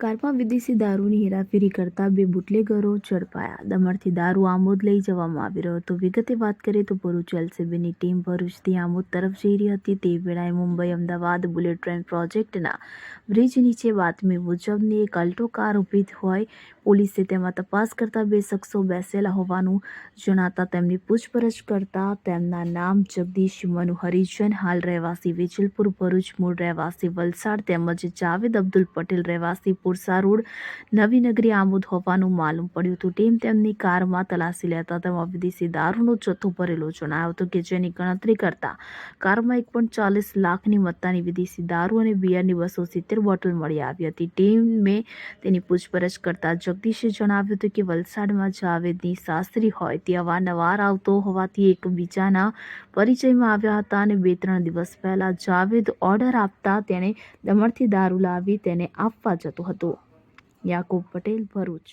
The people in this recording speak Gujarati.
વલસાડમાં વિદેશી દારૂની હેરાફેરી કરતા બે બુટલેગરો ઝડપાયા. દમણથી દારૂ આમોદ લઈ જવામાં આવી રહ્યો હતો. વિગતે વાત કરીએ તો ભરૂચ એલસીબીની ટીમ ભરૂચથી આમોદ તરફ જઈ રહી હતી. તે વેળાએ મુંબઈ, અમદાવાદ બુલેટ ટ્રેન પ્રોજેક્ટના બ્રિજ નીચે બાતમી મુજબની એક અલ્ટો કાર ઊભી હોય. પોલીસે તેમાં તપાસ કરતા બે શખ્સો બેસેલા હોવાનું જણાતા તેમની પૂછપરછ કરતા તેમના નામ જગદીશ મનુ હરિજન હાલ રહેવાસી વેજલપુર ભરૂચ, મૂળ રહેવાસી વલસાડ તેમજ જાવેદ અબ્દુલ પટેલ રહેવાસી પુરસા રોડ નવીનગરી આમોદ હોવાનું માલુમ પડ્યું હતું. ટીમ તેમની કારમાં તલાશી લેતા તેમાં વિદેશી દારૂનો જથ્થો ભરેલો જણાયો હતો કે જેની ગણતરી કરતા કારમાં એક પણ ચાલીસ લાખની મત્તાની વિદેશી દારૂ અને બિયરની બસો સિત્તેર બોટલ મળી આવી હતી. ટીમે તેની પૂછપરછ કરતા જગદીશે જણાવ્યું હતું કે વલસાડમાં જાવેદની સાસરી હોય તે અવારનવાર આવતો હોવાથી એકબીજાના પરિચયમાં આવ્યા હતા અને બે ત્રણ દિવસ પહેલા જાવેદ ઓર્ડર આપતા તેણે દમણથી દારૂ લાવી તેને આપવા જતો હતો. યાકુબ પટેલ ભરૂચ.